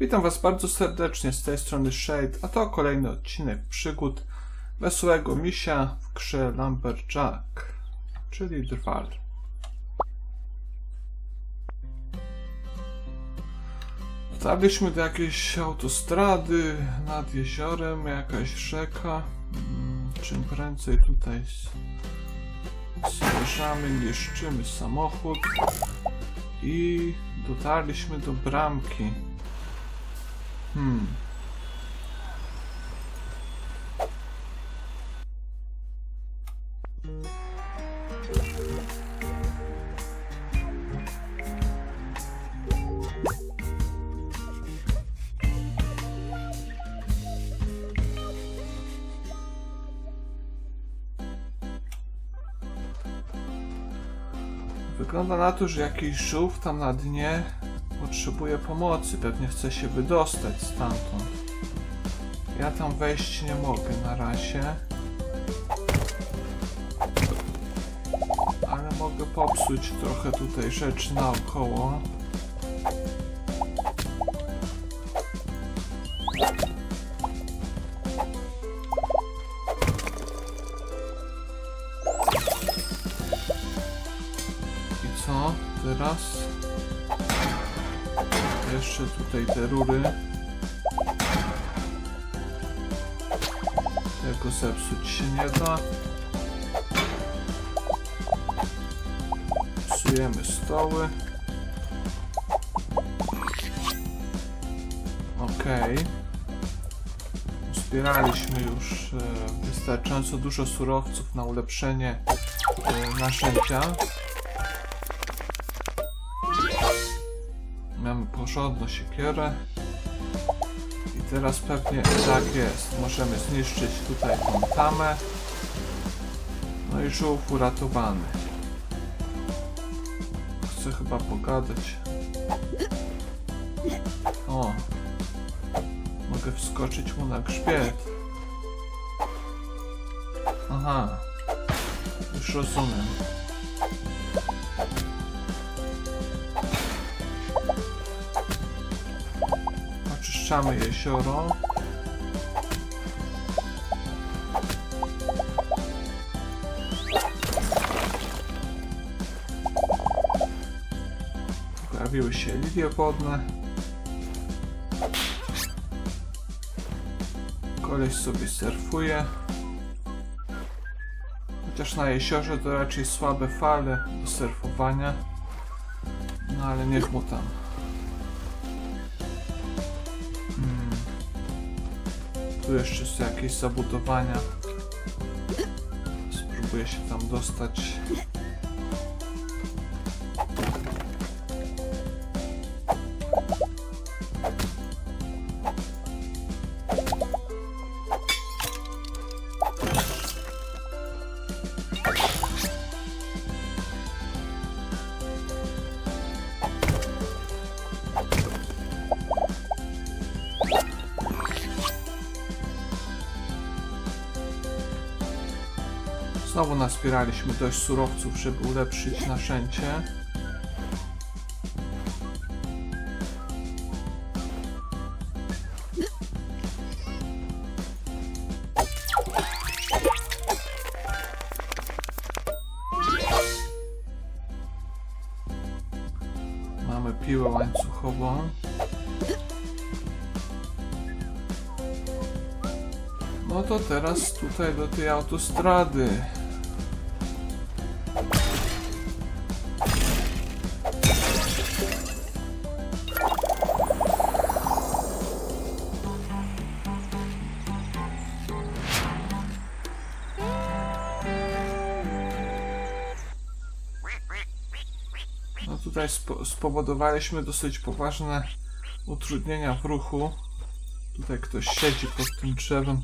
Witam Was bardzo serdecznie z tej strony Shade, a to kolejny odcinek przygód wesołego misia w grze Lumberjack, czyli Drwal. Dotarliśmy do jakiejś autostrady nad jeziorem, jakaś rzeka. Mm, Czym prędzej tutaj zjeżdżamy, niszczymy samochód i dotarliśmy do bramki. Hmm. Wygląda na to, że jakiś żółw tam na dnie potrzebuje pomocy. Pewnie chce się wydostać stamtąd. Ja tam wejść nie mogę na razie. Ale mogę popsuć trochę tutaj rzeczy naokoło. I co teraz? Jeszcze tutaj te rury. Tego zepsuć się nie da. Psujemy stoły. Okej. Zbieraliśmy już e, wystarczająco dużo surowców na ulepszenie e, narzędzia. Porządną siekierę. I teraz pewnie tak jest. Możemy zniszczyć tutaj tą tamę. No i żółw uratowany. Chcę chyba pogadać. O! Mogę wskoczyć mu na grzbiet. Aha. Już rozumiem. Oczyszczamy jezioro. Pojawiły się lilie wodne. Koleś sobie surfuje. Chociaż na jeziorze to raczej słabe fale do surfowania. No ale niech mu tam. Tu jeszcze są jakieś zabudowania. Spróbuję się tam dostać. Znowu nazbieraliśmy dość surowców, żeby ulepszyć narzędzie. Mamy piłę łańcuchową. No to teraz tutaj do tej autostrady. Tutaj spo spowodowaliśmy dosyć poważne utrudnienia w ruchu. Tutaj ktoś siedzi pod tym drzewem.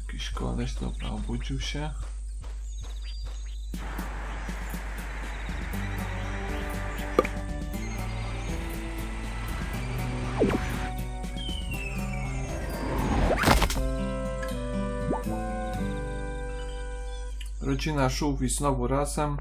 Jakiś koleś, dobra, obudził się. Rodzina żółwi znowu razem.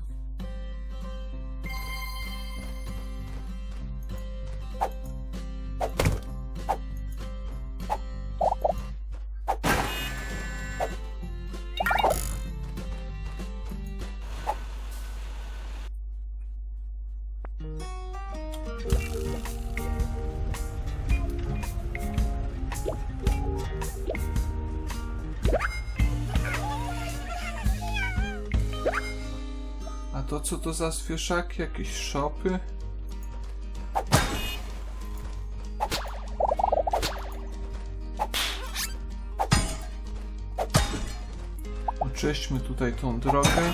Co to za zwierzaki? Jakieś szopy? Oczyśćmy tutaj tą drogę.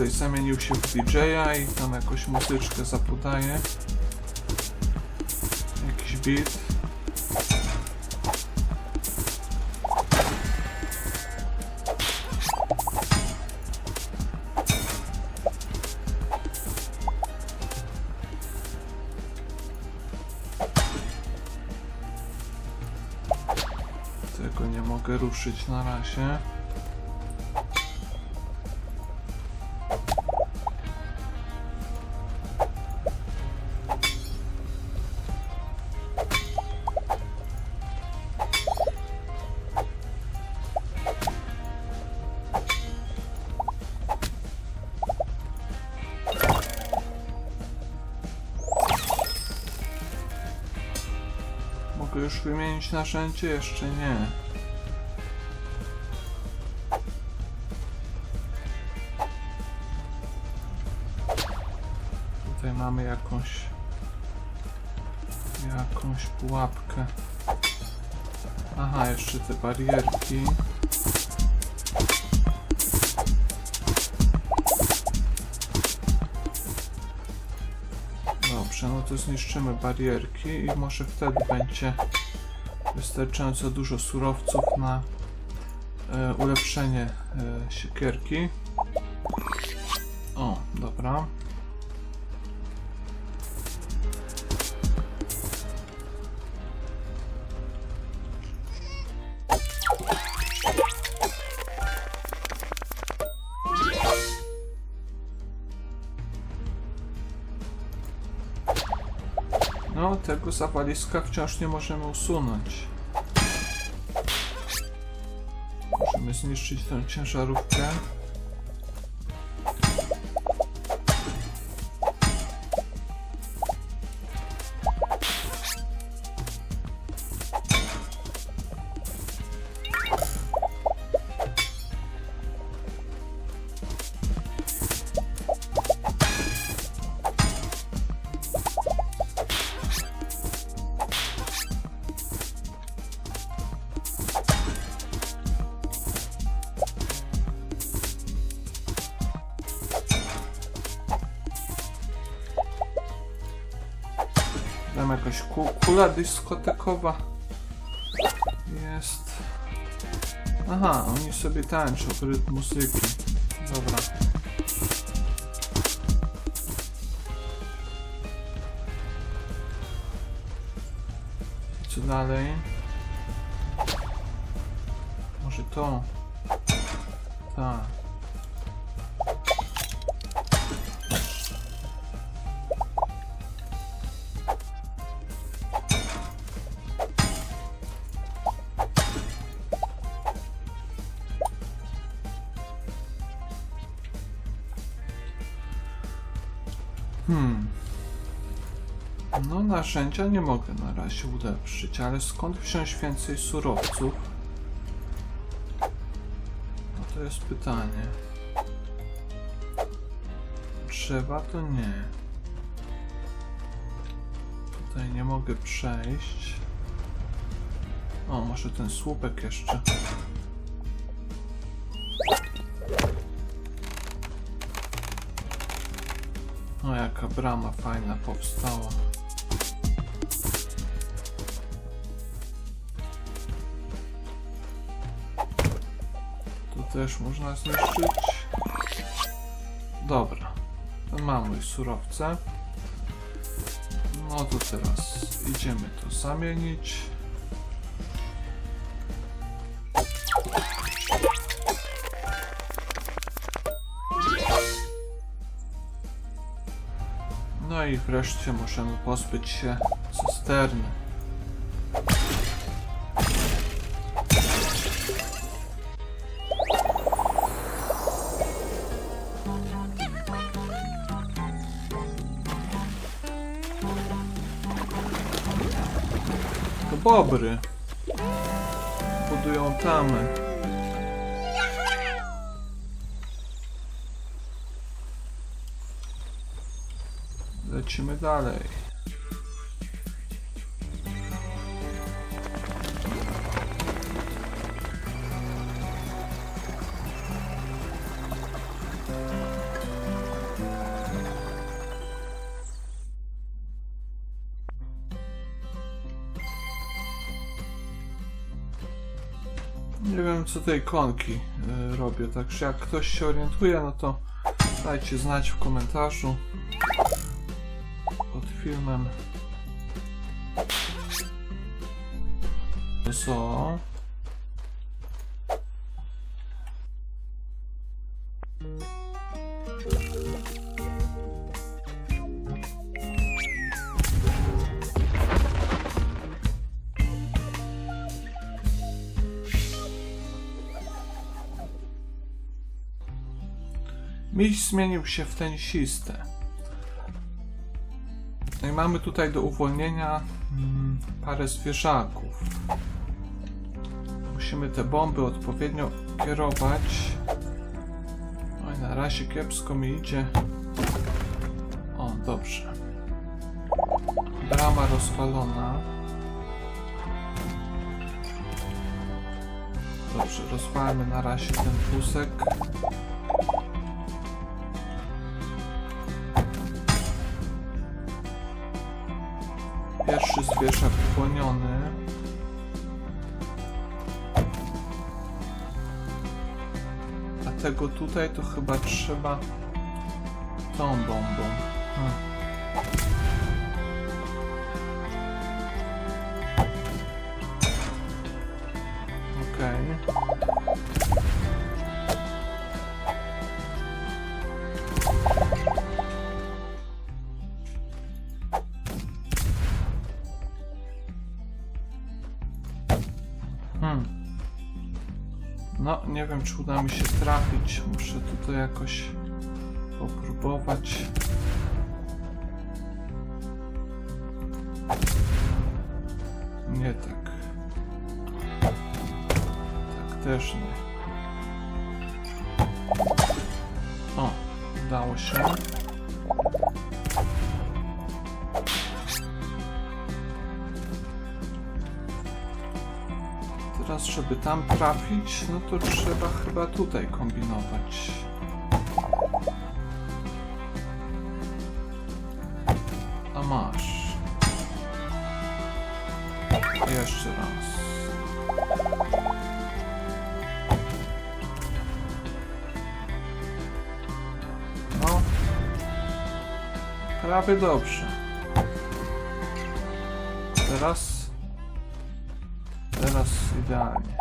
Koleś zamienił się w DJ-a i tam jakąś muzyczkę zapodaje. Jakiś beat. Tego nie mogę ruszyć na razie. Mogę już wymienić narzędzie? Jeszcze nie. Tutaj mamy jakąś jakąś pułapkę. Aha, jeszcze te barierki. To zniszczymy barierki i może wtedy będzie wystarczająco dużo surowców na e, ulepszenie e, siekierki. O, dobra. Tego zawaliska wciąż nie możemy usunąć. Możemy zniszczyć tę ciężarówkę. Kula dyskotekowa jest. Aha, oni sobie tańczą rytm muzyki. Dobra. Co dalej? Może to? Tak. No narzędzia nie mogę na razie ulepszyć, ale skąd wziąć więcej surowców? No to jest pytanie. Drzewa to nie. Tutaj nie mogę przejść. O, może ten słupek jeszcze. O, jaka brama fajna powstała. Też można zniszczyć. Dobra. To mamy już surowce. No to teraz idziemy to zamienić. No i wreszcie możemy pozbyć się cysterny. Bobry. Budują tamy. Lecimy dalej. Co tej konki y, robię, także jak ktoś się orientuje, no to dajcie znać w komentarzu pod filmem. Co? Miś zmienił się w tenisistę. No i mamy tutaj do uwolnienia mm, parę zwierzaków. Musimy te bomby odpowiednio kierować. Oj, na razie kiepsko mi idzie. O, dobrze. Brama rozwalona. Dobrze, rozwalmy na razie ten wózek. Zwierzak uwolniony. A tego tutaj to chyba trzeba tą bombą. Hmm. No, nie wiem, czy uda mi się trafić. Muszę tutaj jakoś popróbować. Nie tak. Tak też nie. O, udało się. Teraz, żeby tam trafić, no to trzeba chyba tutaj kombinować. A masz. Jeszcze raz. No. Prawie dobrze. Teraz idealnie.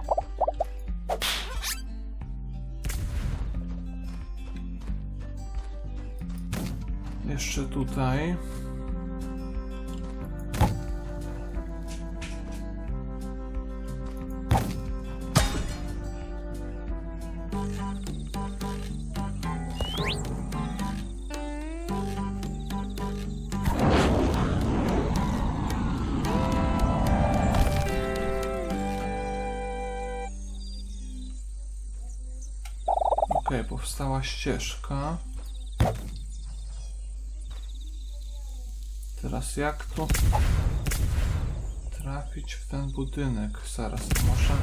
Jeszcze tutaj. Powstała ścieżka. Teraz jak tu trafić w ten budynek? Zaraz, może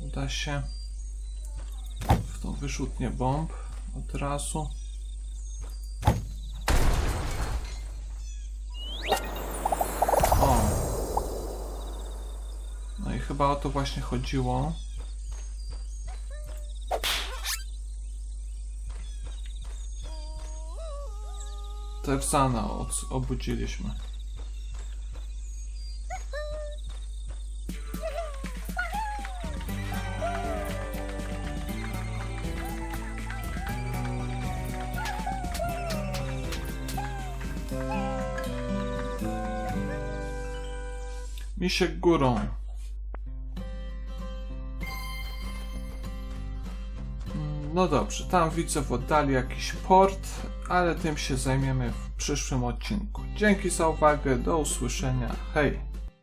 uda się w tą wyrzutnię bomb od razu. O! No i chyba o to właśnie chodziło. Tersana od- obudziliśmy. Misiek górą. No dobrze, tam widzę w oddali jakiś port, ale tym się zajmiemy w przyszłym odcinku. Dzięki za uwagę, do usłyszenia, hej!